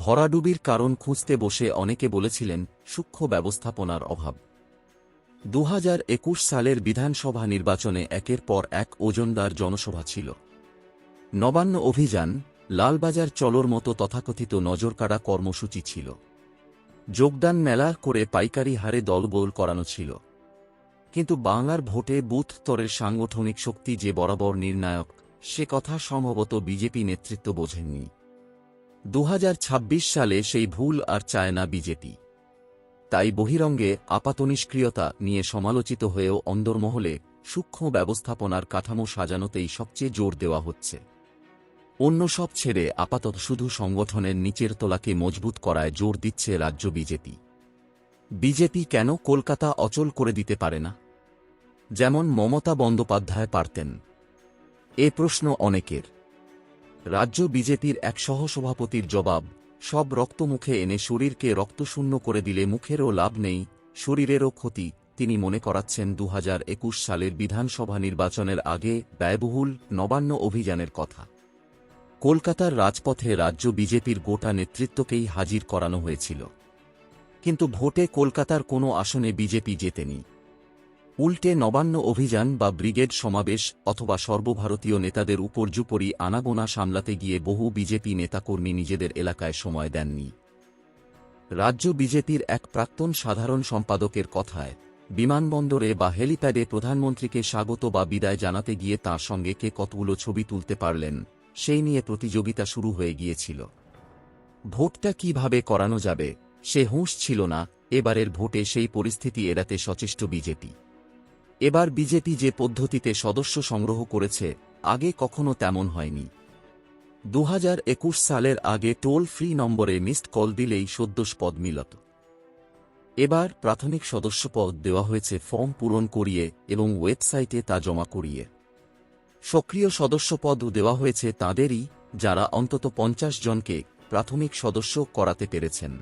ভরাডুবির কারণ খুঁজতে বসে অনেকে বলেছিলেন, সূক্ষ্ম ব্যবস্থাপনার অভাব। দু হাজার একুশ সালের বিধানসভা নির্বাচনে একের পর এক ওজনদার জনসভা ছিল। নবান্ন অভিযান, লালবাজার চলোর মতো তথাকথিত নজরকাড়া কর্মসূচি ছিল। যোগদান মেলা করে পাইকারি হারে দলবল করানো ছিল। কিন্তু বাংলার ভোটে বুথ স্তরের সাংগঠনিক শক্তি যে বরাবর নির্ণায়ক, সে কথা সম্ভবত বিজেপি নেতৃত্ব বোঝেননি। দু হাজার ছাব্বিশ সালে সেই ভুল আর চায় না বিজেপি। তাই বহিরঙ্গে আপাতনিষ্ক্রিয়তা নিয়ে সমালোচিত হয়েও অন্দরমহলে সূক্ষ্ম ব্যবস্থাপনার কাঠামো সাজানোতেই সবচেয়ে জোর দেওয়া হচ্ছে। অন্য সব ছেড়ে আপাতত শুধু সংগঠনের নিচের তলাকে মজবুত করায় জোর দিচ্ছে রাজ্য বিজেপি। বিজেপি কেন কলকাতা অচল করে দিতে পারে না? যেমন মমতা বন্দ্যোপাধ্যায় পারতেন। এ প্রশ্ন অনেকের। রাজ্য বিজেপির এক সহসভাপতির জবাব, সব রক্ত মুখে এনে শরীরকে রক্তশূন্য করে দিলে মুখেরও লাভ নেই, শরীরেরও ক্ষতি, তিনি মনে করাচ্ছেন দু হাজার একুশ সালের বিধানসভা নির্বাচনের আগে ব্যয়বহুল নবান্ন অভিযানের কথা। কলকাতার রাজপথে রাজ্য বিজেপির গোটা নেতৃত্বকেই হাজির করানো হয়েছিল। কিন্তু ভোটে কলকাতার কোনো আসনে বিজেপি জেতেনি। উল্টে নবান্ন অভিযান বা ব্রিগেড সমাবেশ অথবা সর্বভারতীয় নেতাদের উপর্যুপরি আনাগোনা সামলাতে গিয়ে বহু বিজেপি নেতাকর্মী নিজেদের এলাকায় সময় দেননি। রাজ্য বিজেপির এক প্রাক্তন সাধারণ সম্পাদকের কথায়, বিমানবন্দরে বা হেলিপ্যাডে প্রধানমন্ত্রীকে স্বাগত বা বিদায় জানাতে গিয়ে তাঁর সঙ্গে কে কতগুলো ছবি তুলতে পারলেন, সেই নিয়ে প্রতিযোগিতা শুরু হয়ে গিয়েছিল। ভোটটা কীভাবে করানো যাবে, সে হুঁশ ছিল না, এবারের ভোটে সেই পরিস্থিতি এড়াতে সচেষ্ট বিজেপি। এবার বিজেপি যে পদ্ধতিতে সদস্য সংগ্রহ করেছে, আগে কখনো তেমন হয়নি। দু হাজার একুশ সালের আগে টোল ফ্রি নম্বরে মিসড কল দিলেই সদ্যস পদ মিলত। এবার প্রাথমিক সদস্যপদ দেওয়া হয়েছে ফর্ম পূরণ করিয়ে এবং ওয়েবসাইটে তা জমা করিয়ে। সক্রিয় সদস্যপদও দেওয়া হয়েছে তাঁদেরই, যারা অন্তত পঞ্চাশ জনকে প্রাথমিক সদস্য করাতে পেরেছেন।